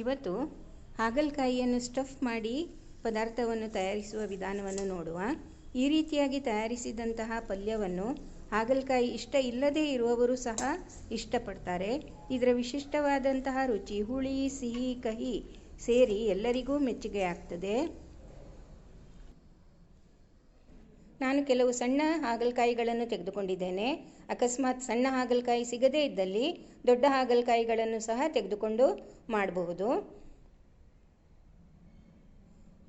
ಇವತ್ತು ಹಾಗಲಕಾಯಿಯನ್ನು ಸ್ಟಫ್ ಮಾಡಿ ಪದಾರ್ಥವನ್ನು ತಯಾರಿಸುವ ವಿಧಾನವನ್ನು ನೋಡುವ. ಈ ರೀತಿಯಾಗಿ ತಯಾರಿಸಿದಂತಹ ಪಲ್ಯವನ್ನು ಹಾಗಲಕಾಯಿ ಇಷ್ಟ ಇಲ್ಲದೇ ಇರುವವರು ಸಹ ಇಷ್ಟಪಡ್ತಾರೆ. ಇದರ ವಿಶಿಷ್ಟವಾದಂತಹ ರುಚಿ ಹುಳಿ, ಸಿಹಿ, ಕಹಿ ಸೇರಿ ಎಲ್ಲರಿಗೂ ಮೆಚ್ಚುಗೆ ಆಗ್ತದೆ ನಾನು ಕೆಲವು ಸಣ್ಣ ಹಾಗಲಕಾಯಿಗಳನ್ನು ತೆಗೆದುಕೊಂಡಿದ್ದೇನೆ. ಅಕಸ್ಮಾತ್ ಸಣ್ಣ ಹಾಗಲಕಾಯಿ ಸಿಗದೇ ಇದ್ದಲ್ಲಿ ದೊಡ್ಡ ಹಾಗಲಕಾಯಿಗಳನ್ನು ಸಹ ತೆಗೆದುಕೊಂಡು ಮಾಡಬಹುದು.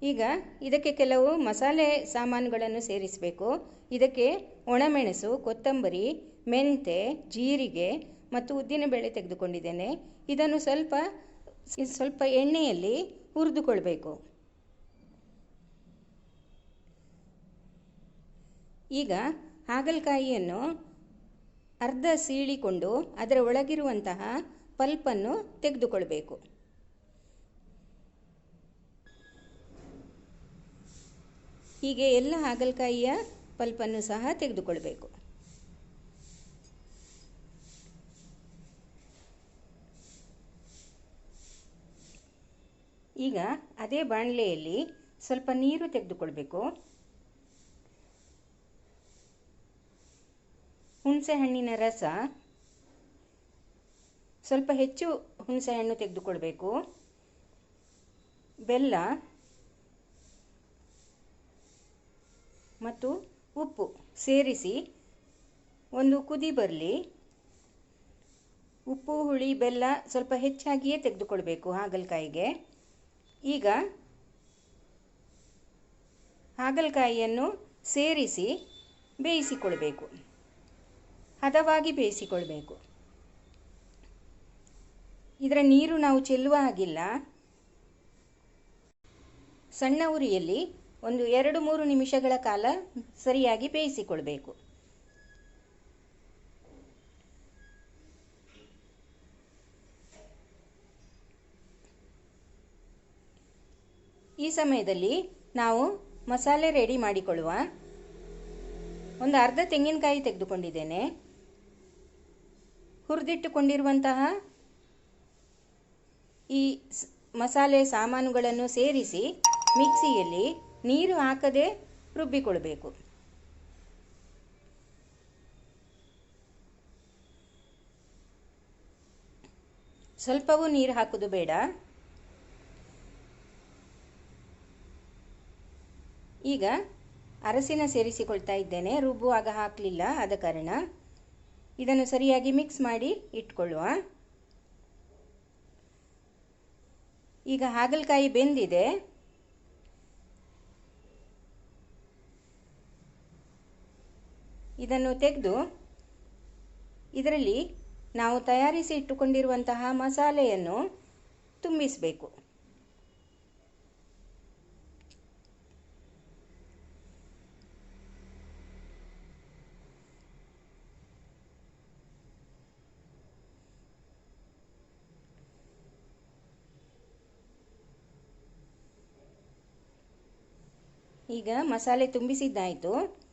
ಈಗ ಇದಕ್ಕೆ ಕೆಲವು ಮಸಾಲೆ ಸಾಮಾನುಗಳನ್ನು ಸೇರಿಸಬೇಕು. ಇದಕ್ಕೆ ಒಣಮೆಣಸು, ಕೊತ್ತಂಬರಿ ಮೆಂತೆ ಜೀರಿಗೆ ಮತ್ತು ಉದ್ದಿನಬೇಳೆ ತೆಗೆದುಕೊಂಡಿದ್ದೇನೆ. ಇದನ್ನು ಸ್ವಲ್ಪ ಸ್ವಲ್ಪ ಎಣ್ಣೆಯಲ್ಲಿ ಹುರಿದುಕೊಳ್ಬೇಕು. ಈಗ ಹಾಗಲಕಾಯಿಯನ್ನು ಅರ್ಧ ಸೀಳಿಕೊಂಡು ಅದರ ಒಳಗಿರುವಂತಹ ಪಲ್ಪನ್ನು ತೆಗೆದುಕೊಳ್ಬೇಕು. ಹೀಗೆ ಎಲ್ಲ ಹಾಗಲಕಾಯಿಯ ಪಲ್ಪನ್ನು ಸಹ ತೆಗೆದುಕೊಳ್ಬೇಕು. ಈಗ ಅದೇ ಬಾಣಲೆಯಲ್ಲಿ ಸ್ವಲ್ಪ ನೀರು ತೆಗೆದುಕೊಳ್ಬೇಕು. ಹುಣಸೆ ಹಣ್ಣಿನ ರಸ ಸ್ವಲ್ಪ ಹೆಚ್ಚು ಹುಣಸೆ ಹಣ್ಣು ತೆಗೆದುಕೊಳ್ಬೇಕು. ಬೆಲ್ಲ ಮತ್ತು ಉಪ್ಪು ಸೇರಿಸಿ ಒಂದು ಕುದಿ ಬರಲಿ. ಉಪ್ಪು, ಹುಳಿ, ಬೆಲ್ಲ ಸ್ವಲ್ಪ ಹೆಚ್ಚಾಗಿಯೇ ತೆಗೆದುಕೊಳ್ಬೇಕು ಹಾಗಲಕಾಯಿಗೆ. ಈಗ ಹಾಗಲಕಾಯಿಯನ್ನು ಸೇರಿಸಿ ಬೇಯಿಸಿಕೊಳ್ಬೇಕು. ಹದವಾಗಿ ಬೇಯಿಸಿಕೊಳ್ಬೇಕು. ಇದರ ನೀರು ನಾವು ಚೆಲ್ಲುವ ಹಾಗಿಲ್ಲ. ಸಣ್ಣ ಉರಿಯಲ್ಲಿ ಒಂದು ಎರಡು ಮೂರು ನಿಮಿಷಗಳ ಕಾಲ ಸರಿಯಾಗಿ ಬೇಯಿಸಿಕೊಳ್ಬೇಕು. ಈ ಸಮಯದಲ್ಲಿ ನಾವು ಮಸಾಲೆ ರೆಡಿ ಮಾಡಿಕೊಳ್ಳುವ ಒಂದು ಅರ್ಧ ತೆಂಗಿನಕಾಯಿ ತೆಗೆದುಕೊಂಡಿದ್ದೇನೆ. ಹುರಿದಿಟ್ಟುಕೊಂಡಿರುವಂತಹ ಈ ಮಸಾಲೆ ಸಾಮಾನುಗಳನ್ನು ಸೇರಿಸಿ ಮಿಕ್ಸಿಯಲ್ಲಿ ನೀರು ಹಾಕದೆ ರುಬ್ಬಿಕೊಳ್ಳಬೇಕು ಸ್ವಲ್ಪವೂ ನೀರು ಹಾಕೋದು ಬೇಡ. ಈಗ ಅರಸಿನ ಸೇರಿಸಿಕೊಳ್ತಾ ಇದ್ದೇನೆ. ರುಬ್ಬುವಾಗ ಹಾಕಲಿಲ್ಲ. ಆದ ಕಾರಣ ಇದನ್ನು ಸರಿಯಾಗಿ ಮಿಕ್ಸ್ ಮಾಡಿ ಇಟ್ಕೊಳ್ಳುವ. ಈಗ ಹಾಗಲಕಾಯಿ ಬೆಂದಿದೆ. ಇದನ್ನು ತೆಗೆದು ಇದರಲ್ಲಿ ನಾವು ತಯಾರಿಸಿ ಇಟ್ಟುಕೊಂಡಿರುವಂತಹ ಮಸಾಲೆಯನ್ನು ತುಂಬಿಸಬೇಕು. ಈಗ ಮಸಾಲೆ ತುಂಬಿಸಿದ್ದಾಯಿತು.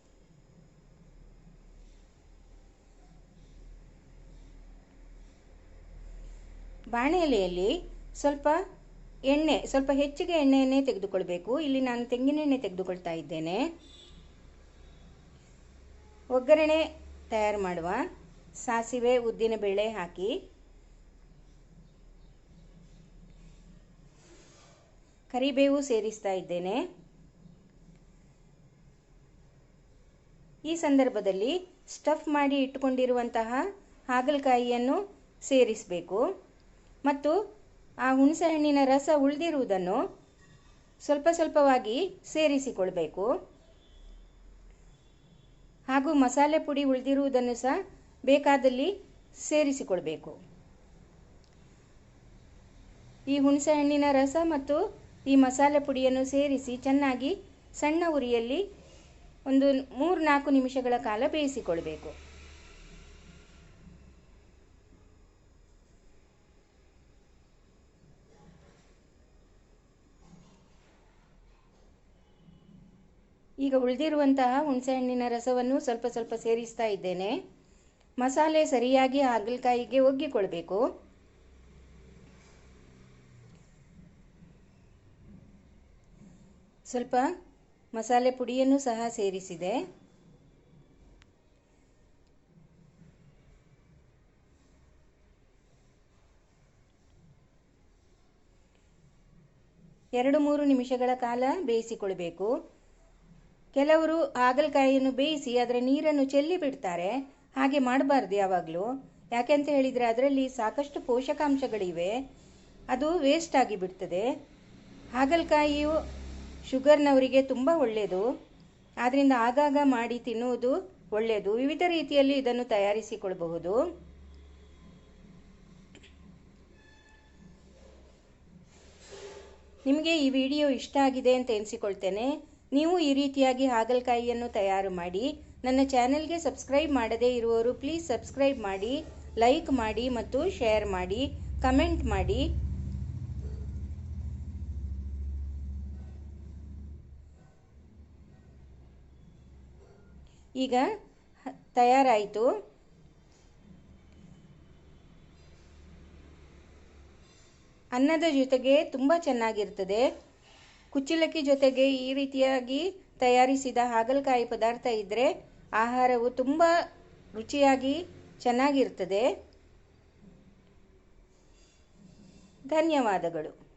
ಬಾಣಲೆಯಲ್ಲಿ ಸ್ವಲ್ಪ ಎಣ್ಣೆ, ಸ್ವಲ್ಪ ಹೆಚ್ಚಿಗೆ ಎಣ್ಣೆಯನ್ನೇ ತೆಗೆದುಕೊಳ್ಬೇಕು. ಇಲ್ಲಿ ನಾನು ತೆಂಗಿನೆಣ್ಣೆ ತೆಗೆದುಕೊಳ್ತಾ ಇದ್ದೇನೆ. ಒಗ್ಗರಣೆ ತಯಾರು ಮಾಡುವ ಸಾಸಿವೆ ಉದ್ದಿನಬೇಳೆ ಹಾಕಿ. ಕರಿಬೇವು ಸೇರಿಸ್ತಾ ಇದ್ದೇನೆ. ಈ ಸಂದರ್ಭದಲ್ಲಿ ಸ್ಟಫ್ ಮಾಡಿ ಇಟ್ಟುಕೊಂಡಿರುವಂತಹ ಹಾಗಲಕಾಯಿಯನ್ನು ಸೇರಿಸಬೇಕು. ಮತ್ತು ಆ ಹುಣಸೆಹಣ್ಣಿನ ರಸ ಉಳಿದಿರುವುದನ್ನು ಸ್ವಲ್ಪ ಸ್ವಲ್ಪವಾಗಿ ಸೇರಿಸಿಕೊಳ್ಬೇಕು. ಹಾಗೂ ಮಸಾಲೆ ಪುಡಿ ಉಳಿದಿರುವುದನ್ನು ಸಹ ಬೇಕಾದಲ್ಲಿ ಸೇರಿಸಿಕೊಳ್ಬೇಕು. ಈ ಹುಣಸೆಹಣ್ಣಿನ ರಸ ಮತ್ತು ಈ ಮಸಾಲೆ ಪುಡಿಯನ್ನು ಸೇರಿಸಿ ಚೆನ್ನಾಗಿ ಸಣ್ಣ ಉರಿಯಲ್ಲಿ ಒಂದು ಮೂರು ನಾಲ್ಕು ನಿಮಿಷಗಳ ಕಾಲ ಬೇಯಿಸಿಕೊಳ್ಬೇಕು. ಈಗ ಉಳಿದಿರುವಂತಹ ಹುಣಸೆಹಣ್ಣಿನ ರಸವನ್ನು ಸ್ವಲ್ಪ ಸ್ವಲ್ಪ ಸೇರಿಸ್ತಾ ಇದ್ದೇನೆ. ಮಸಾಲೆ ಸರಿಯಾಗಿ ಹಾಗಲಕಾಯಿಗೆ ಒಗ್ಗಿಕೊಳ್ಬೇಕು. ಸ್ವಲ್ಪ ಮಸಾಲೆ ಪುಡಿಯನ್ನು ಸಹ ಸೇರಿಸಿದೆ. ಎರಡು ಮೂರು ನಿಮಿಷಗಳ ಕಾಲ ಬೇಯಿಸಿಕೊಳ್ಬೇಕು. ಕೆಲವರು ಹಾಗಲಕಾಯಿಯನ್ನು ಬೇಯಿಸಿ ಅದರ ನೀರನ್ನು ಚೆಲ್ಲಿ ಬಿಡ್ತಾರೆ. ಹಾಗೆ ಮಾಡಬಾರ್ದು ಯಾವಾಗಲೂ. ಯಾಕೆಂತ ಹೇಳಿದರೆ ಅದರಲ್ಲಿ ಸಾಕಷ್ಟು ಪೋಷಕಾಂಶಗಳಿವೆ. ಅದು ವೇಸ್ಟ್ ಆಗಿ ಬಿಡ್ತದೆ. ಹಾಗಲಕಾಯಿಯು ಶುಗರ್ನವರಿಗೆ ತುಂಬ ಒಳ್ಳೆಯದು ಆದ್ದರಿಂದ ಆಗಾಗ ಮಾಡಿ ತಿನ್ನುವುದು ಒಳ್ಳೆಯದು ವಿವಿಧ ರೀತಿಯಲ್ಲಿ ಇದನ್ನು ತಯಾರಿಸಿಕೊಳ್ಳಬಹುದು ನಿಮಗೆ ಈ ವಿಡಿಯೋ ಇಷ್ಟ ಆಗಿದೆ ಅಂತ ಎನಿಸಿಕೊಳ್ತೇನೆ. ನೀವು ಈ ರೀತಿಯಾಗಿ ಹಾಗಲಕಾಯಿಯನ್ನು ತಯಾರು ಮಾಡಿ, ನನ್ನ ಚಾನೆಲ್ಗೆ ಸಬ್ಸ್ಕ್ರೈಬ್ ಮಾಡದೇ ಇರುವವರು ಪ್ಲೀಸ್ ಸಬ್ಸ್ಕ್ರೈಬ್ ಮಾಡಿ, ಲೈಕ್ ಮಾಡಿ ಮತ್ತು ಶೇರ್ ಮಾಡಿ, ಕಮೆಂಟ್ ಮಾಡಿ. ಈಗ ತಯಾರಾಯಿತು. ಅನ್ನದ ಜೊತೆಗೆ ತುಂಬ ಚೆನ್ನಾಗಿರ್ತದೆ. ಕುಚ್ಚಲಕ್ಕಿ ಜೊತೆಗೆ ಈ ರೀತಿಯಾಗಿ ತಯಾರಿಸಿದ ಹಾಗಲಕಾಯಿ ಪದಾರ್ಥ ಇದ್ದರೆ ಆಹಾರವು ತುಂಬ ರುಚಿಯಾಗಿ ಚೆನ್ನಾಗಿರ್ತದೆ. ಧನ್ಯವಾದಗಳು.